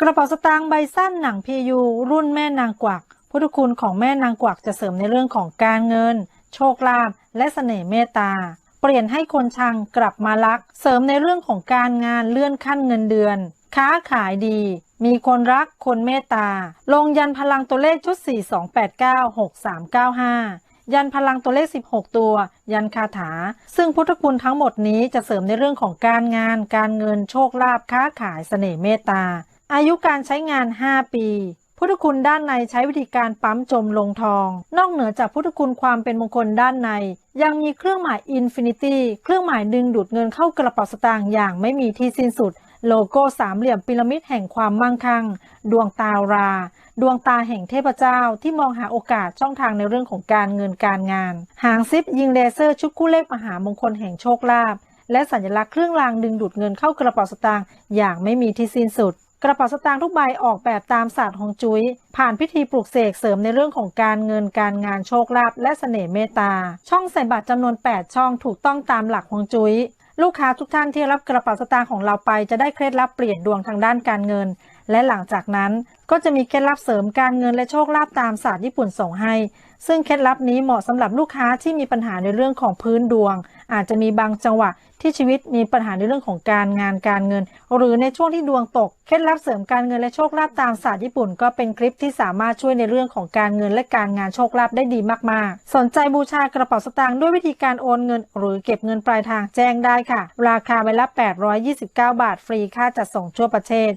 กระเป๋าสตางค์ใบสั้นหนังพียูรุ่นแม่นางกวัก พุทธคุณของแม่นางกวักจะเสริมในเรื่องของการเงิน โชคลาภและเสน่ห์เมตตา เปลี่ยนให้คนชังกลับมารัก เสริมในเรื่องของการงานเลื่อนขั้นเงินเดือน ค้าขายดี มีคนรักคนเมตตา ลงยันพลังตัวเลขชุด 42896395 ยันพลังตัวเลข 16 ตัว ยันคาถา ซึ่งพุทธคุณทั้งหมดนี้จะเสริมในเรื่องของการงาน การเงินโชคลาภค้าขายเสน่ห์เมตตา อายุการใช้งาน 5 ปีพุทธคุณด้านในใช้วิธีการปั๊มจมลงทอง นอกเหนือจากพุทธคุณความเป็นมงคลด้านใน ยังมีเครื่องหมายอินฟินิตี้เครื่องหมายดึงดูดเงินเข้ากระเป๋าสตางค์อย่างไม่มีที่สิ้นสุด โลโก้สามเหลี่ยมพีระมิดแห่งความมั่งคั่ง ดวงตารา ดวงตาแห่งเทพเจ้าที่มองหาโอกาสช่องทางในเรื่องของการเงินการงาน หางซิปยิงเลเซอร์ชุดคู่เลขมหามงคลแห่งโชคลาภและสัญลักษณ์เครื่องรางดึงดูดเงินเข้ากระเป๋าสตางค์อย่างไม่มีที่สิ้นสุด กระเป๋าสตางค์ทุกใบออกแบบตามศาสตร์ของจุ้ยผ่านพิธีปลูกเสกเสริมในเรื่องของการเงินการงานโชคลาภและเสน่ห์เมตตา ช่องใส่บัตรจำนวน 8 ช่องถูกต้องตามหลักของจุ้ยลูกค้าทุกท่านที่รับกระเป๋าสตางค์ของเราไปจะได้เคล็ดลับเปลี่ยนดวงทางด้านการเงิน และหลังจากนั้นก็จะมีเคล็ดลับเสริมการเงินและโชคลาภตามศาสตร์ญี่ปุ่นส่งให้ ซึ่งเคล็ดลับนี้เหมาะสำหรับลูกค้าที่มีปัญหาในเรื่องของพื้นดวง อาจจะมีบางจังหวะที่ชีวิตมีปัญหาในเรื่องของการงานการเงิน หรือในช่วงที่ดวงตก เคล็ดลับเสริมการเงินและโชคลาภตามศาสตร์ญี่ปุ่น ก็เป็นคลิปที่สามารถช่วยในเรื่องของการเงินและการงานโชคลาภได้ดีมากๆ สนใจบูชากระเป๋าสตางค์ด้วยวิธีการโอนเงิน หรือเก็บเงินปลายทางแจ้งได้ค่ะ ราคาใบละ 829 บาท ฟรีค่าจัดส่งทั่วประเทศ